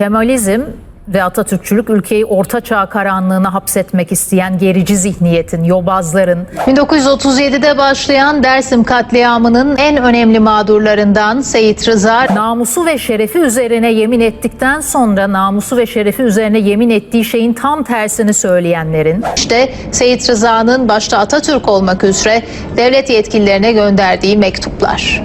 Kemalizm ve Atatürkçülük ülkeyi ortaçağ karanlığına hapsetmek isteyen gerici zihniyetin, yobazların 1937'de başlayan Dersim katliamının en önemli mağdurlarından Seyit Rıza, namusu ve şerefi üzerine yemin ettikten sonra namusu ve şerefi üzerine yemin ettiği şeyin tam tersini söyleyenlerin işte Seyit Rıza'nın başta Atatürk olmak üzere devlet yetkililerine gönderdiği mektuplar.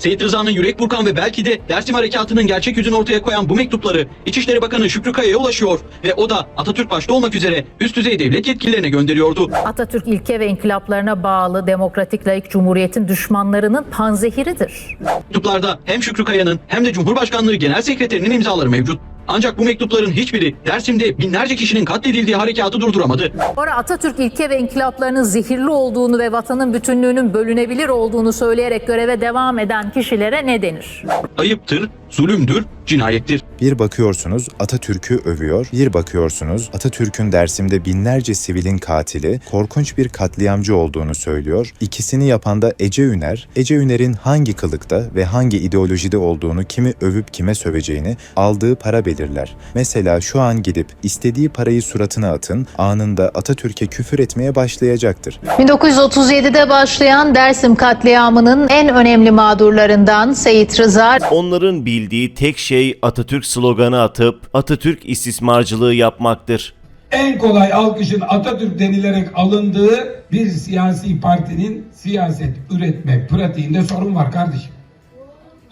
Seyit Rıza'nın yürek burkan ve belki de Dersim Harekatı'nın gerçek yüzünü ortaya koyan bu mektupları İçişleri Bakanı Şükrü Kaya'ya ulaşıyor ve o da Atatürk başta olmak üzere üst düzey devlet yetkililerine gönderiyordu. Atatürk ilke ve inkılaplarına bağlı demokratik layık cumhuriyetin düşmanlarının panzehiridir. Mektuplarda hem Şükrü Kaya'nın hem de Cumhurbaşkanlığı Genel Sekreterinin imzaları mevcut. Ancak bu mektupların hiçbiri Dersim'de binlerce kişinin katledildiği harekatı durduramadı. Sonra Atatürk ilke ve inkılaplarının zehirli olduğunu ve vatanın bütünlüğünün bölünebilir olduğunu söyleyerek göreve devam eden kişilere ne denir? Ayıptır, zulümdür, cinayettir. Bir bakıyorsunuz Atatürk'ü övüyor, bir bakıyorsunuz Atatürk'ün Dersim'de binlerce sivilin katili, korkunç bir katliamcı olduğunu söylüyor. İkisini yapan da Ece Üner, Ece Üner'in hangi kılıkta ve hangi ideolojide olduğunu kimi övüp kime söveceğini aldığı para belirler. Mesela şu an gidip istediği parayı suratına atın, anında Atatürk'e küfür etmeye başlayacaktır. 1937'de başlayan Dersim katliamının en önemli mağdurlarından Seyit Rıza, Onların bildiği tek şey Atatürk sloganı atıp Atatürk istismarcılığı yapmaktır. en kolay alkışın Atatürk denilerek alındığı bir siyasi partinin siyaset üretme pratiğinde sorun var kardeşim.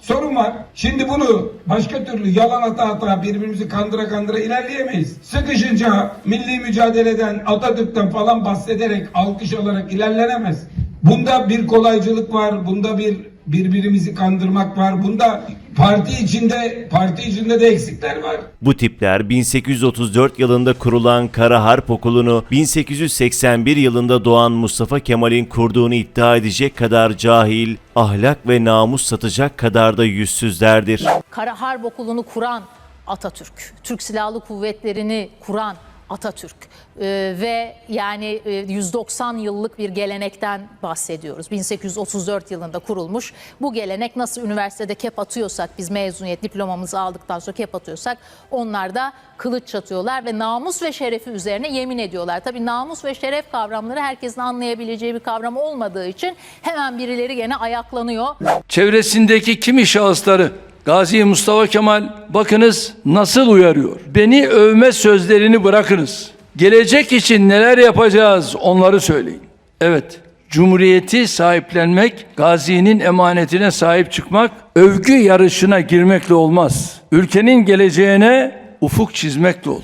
Sorun var. Şimdi bunu başka türlü yalan ata ata birbirimizi kandıra kandıra ilerleyemeyiz. Sıkışınca milli mücadeleden Atatürk'ten falan bahsederek alkış alarak ilerlenemez. Bunda bir kolaycılık var. Bunda bir birbirimizi kandırmak var. Bunda parti içinde parti içinde de eksikler var. Bu tipler 1834 yılında kurulan Kara Harp Okulu'nu 1881 yılında doğan Mustafa Kemal'in kurduğunu iddia edecek kadar cahil, ahlak ve namus satacak kadar da yüzsüzlerdir. Kara Harp Okulu'nu kuran Atatürk, Türk Silahlı Kuvvetleri'ni kuran Atatürk Ee, ve yani e, 190 yıllık bir gelenekten bahsediyoruz. 1834 yılında kurulmuş. Bu gelenek nasıl üniversitede kep atıyorsak biz mezuniyet diplomamızı aldıktan sonra kep atıyorsak onlar da kılıç çatıyorlar ve namus ve şerefi üzerine yemin ediyorlar. Tabii namus ve şeref kavramları herkesin anlayabileceği bir kavram olmadığı için hemen birileri gene ayaklanıyor. çevresindeki kimi şahısları Gazi Mustafa Kemal bakınız nasıl uyarıyor. Beni övme sözlerini bırakınız. Gelecek için neler yapacağız onları söyleyin. Evet, Cumhuriyeti sahiplenmek, Gazi'nin emanetine sahip çıkmak, övgü yarışına girmekle olmaz. Ülkenin geleceğine ufuk çizmekle olur.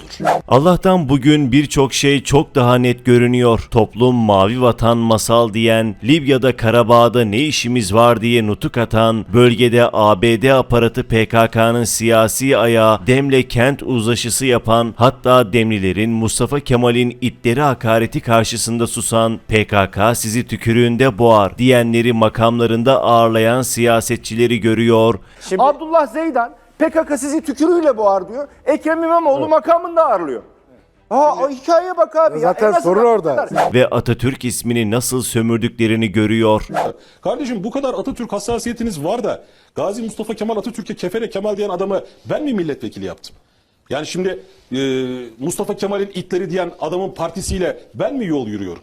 Allah'tan bugün birçok şey çok daha net görünüyor. Toplum mavi vatan masal diyen, Libya'da Karabağ'da ne işimiz var diye nutuk atan, bölgede ABD aparatı PKK'nın siyasi ayağı Demle kent uzlaşısı yapan, hatta Demlilerin Mustafa Kemal'in itleri hakareti karşısında susan, PKK sizi tükürüğünde boğar diyenleri makamlarında ağırlayan siyasetçileri görüyor, Abdullah Zeydan PKK sizi tükürüğüyle boğar diyor. Ekrem İmamoğlu makamında ağırlıyor. Aa o hikayeye bak abi. Zaten En azından sorun orada. ve Atatürk ismini nasıl sömürdüklerini görüyor. Kardeşim bu kadar Atatürk hassasiyetiniz var da Gazi Mustafa Kemal Atatürk'e kefere Kemal diyen adamı ben mi milletvekili yaptım? Yani şimdi e, Mustafa Kemal'in itleri diyen adamın partisiyle ben mi yol yürüyorum?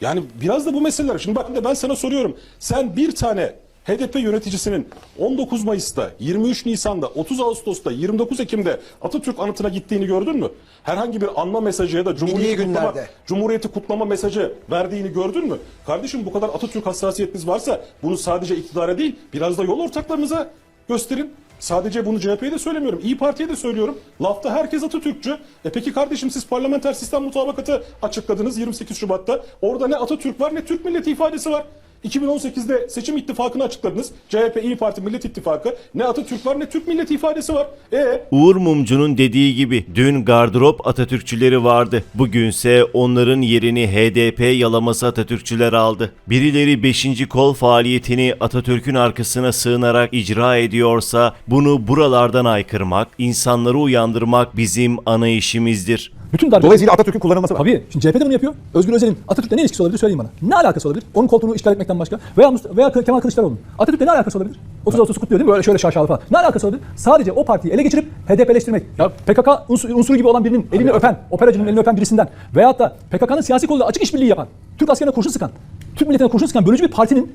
Yani biraz da bu meseleler. Şimdi bak ben sana soruyorum. Sen bir tane HDP yöneticisinin 19 Mayıs'ta, 23 Nisan'da, 30 Ağustos'ta, 29 Ekim'de Atatürk anıtına gittiğini gördün mü? Herhangi bir anma mesajı ya da Cumhuriyeti kutlama. Cumhuriyeti kutlama mesajı verdiğini gördün mü? Kardeşim bu kadar Atatürk hassasiyetiniz varsa bunu sadece iktidara değil biraz da yol ortaklarınıza gösterin. Sadece bunu CHP'ye de söylemiyorum. İyi Parti'ye de söylüyorum. Lafta herkes Atatürkçü. E peki kardeşim siz parlamenter sistem mutabakatı açıkladınız 28 Şubat'ta. Orada ne Atatürk var ne Türk milleti ifadesi var. 2018'de seçim ittifakını açıkladınız. CHP, İyi Parti, Millet İttifakı. Ne Atatürk var ne Türk milleti ifadesi var. E Uğur Mumcu'nun dediği gibi dün gardırop Atatürkçüleri vardı. Bugünse onların yerini HDP yalaması Atatürkçüler aldı. Birileri 5. kol faaliyetini Atatürk'ün arkasına sığınarak icra ediyorsa bunu buralardan aykırmak, insanları uyandırmak bizim ana işimizdir. Bütün darbe Dolayısıyla Atatürk'ün kullanılması var. Tabii. Şimdi CHP'de bunu yapıyor. Özgür Özel'in Atatürk'le ne ilişkisi olabilir söyleyin bana. Ne alakası olabilir? Onun koltuğunu işgal etmekten başka. Veya, veya Kemal Kılıçdaroğlu'nun. Atatürk'le ne alakası olabilir? 30 Ağustos kutluyor değil mi? Böyle şöyle şaşalı falan. Ne alakası olabilir? Sadece o partiyi ele geçirip HDP'leştirmek. Ya PKK unsur- unsuru gibi olan birinin elini öpen, operacının elini öpen birisinden veyahut da PKK'nın siyasi koluyla açık işbirliği yapan, Türk askerine kurşun sıkan, Türk milletine kurşun sıkan bölücü bir partinin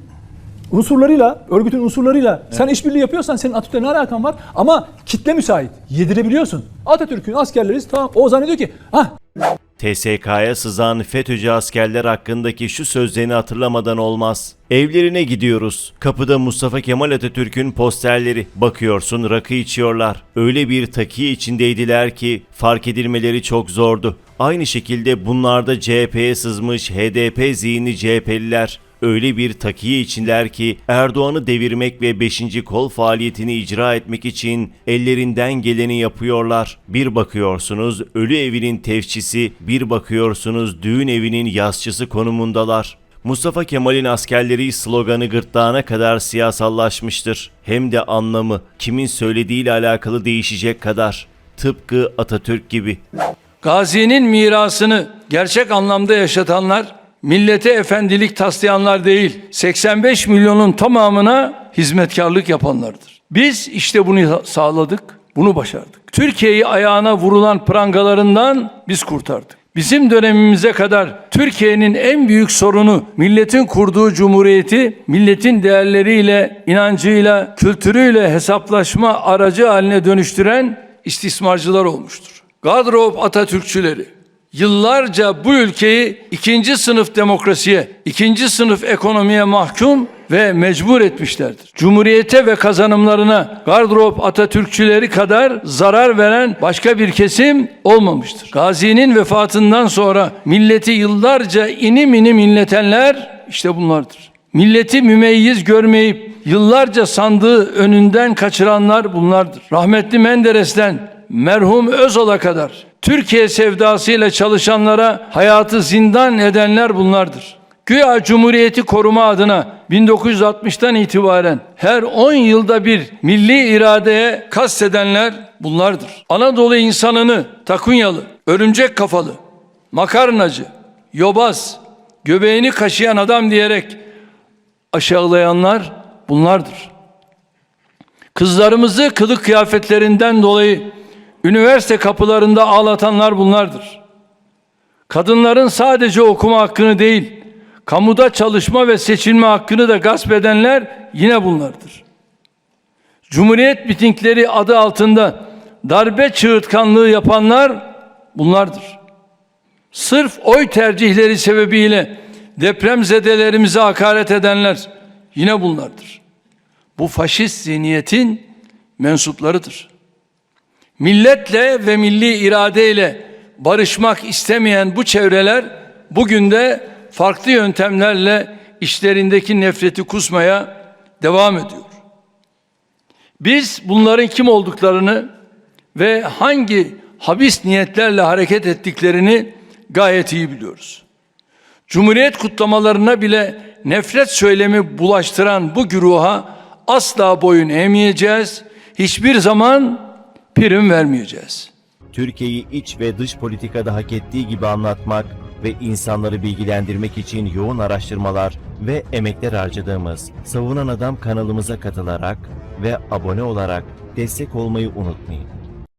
unsurlarıyla, örgütün unsurlarıyla sen işbirliği yapıyorsan senin Atatürk'le ne alakan var? Ama kitle müsait. Yedirebiliyorsun. Atatürk'ün askerleriz tamam. O zannediyor ki ah TSK'ya sızan FETÖ'cü askerler hakkındaki şu sözlerini hatırlamadan olmaz. Evlerine gidiyoruz. Kapıda Mustafa Kemal Atatürk'ün posterleri. Bakıyorsun rakı içiyorlar. Öyle bir takiye içindeydiler ki fark edilmeleri çok zordu. Aynı şekilde bunlar da CHP'ye sızmış HDP zihinli CHP'liler. Öyle bir takiye içindeler ki Erdoğan'ı devirmek ve 5. kol faaliyetini icra etmek için ellerinden geleni yapıyorlar. Bir bakıyorsunuz ölü evinin tefçisi, bir bakıyorsunuz düğün evinin yasçısı konumundalar. Mustafa Kemal'in askerleri sloganı gırtlağına kadar siyasallaşmıştır. Hem de anlamı kimin söylediğiyle alakalı değişecek kadar. Tıpkı Atatürk gibi. Gazi'nin mirasını gerçek anlamda yaşatanlar, millete efendilik taslayanlar değil, 85 milyonun tamamına hizmetkarlık yapanlardır. Biz işte bunu sağladık, bunu başardık. Türkiye'yi ayağına vurulan prangalarından biz kurtardık. Bizim dönemimize kadar Türkiye'nin en büyük sorunu milletin kurduğu cumhuriyeti milletin değerleriyle, inancıyla, kültürüyle hesaplaşma aracı haline dönüştüren istismarcılar olmuştur. Gadrop Atatürkçüleri yıllarca bu ülkeyi ikinci sınıf demokrasiye, ikinci sınıf ekonomiye mahkum ve mecbur etmişlerdir. Cumhuriyete ve kazanımlarına gardırop Atatürkçüleri kadar zarar veren başka bir kesim olmamıştır. Gazi'nin vefatından sonra milleti yıllarca inim inim inletenler işte bunlardır. Milleti mümeyyiz görmeyip yıllarca sandığı önünden kaçıranlar bunlardır. Rahmetli Menderes'ten merhum Özal'a kadar Türkiye sevdasıyla çalışanlara hayatı zindan edenler bunlardır. Güya Cumhuriyeti koruma adına 1960'tan itibaren her 10 yılda bir milli iradeye kastedenler bunlardır. Anadolu insanını takunyalı, örümcek kafalı, makarnacı, yobaz, göbeğini kaşıyan adam diyerek aşağılayanlar bunlardır. Kızlarımızı kılık kıyafetlerinden dolayı üniversite kapılarında ağlatanlar bunlardır. Kadınların sadece okuma hakkını değil, kamuda çalışma ve seçilme hakkını da gasp edenler yine bunlardır. Cumhuriyet mitingleri adı altında darbe çığırtkanlığı yapanlar bunlardır. Sırf oy tercihleri sebebiyle depremzedelerimize hakaret edenler yine bunlardır. Bu faşist zihniyetin mensuplarıdır. Milletle ve milli iradeyle barışmak istemeyen bu çevreler bugün de farklı yöntemlerle işlerindeki nefreti kusmaya devam ediyor. Biz bunların kim olduklarını ve hangi habis niyetlerle hareket ettiklerini gayet iyi biliyoruz. Cumhuriyet kutlamalarına bile nefret söylemi bulaştıran bu güruha asla boyun eğmeyeceğiz. Hiçbir zaman prim vermeyeceğiz. Türkiye'yi iç ve dış politikada hak ettiği gibi anlatmak ve insanları bilgilendirmek için yoğun araştırmalar ve emekler harcadığımız Savunan Adam kanalımıza katılarak ve abone olarak destek olmayı unutmayın.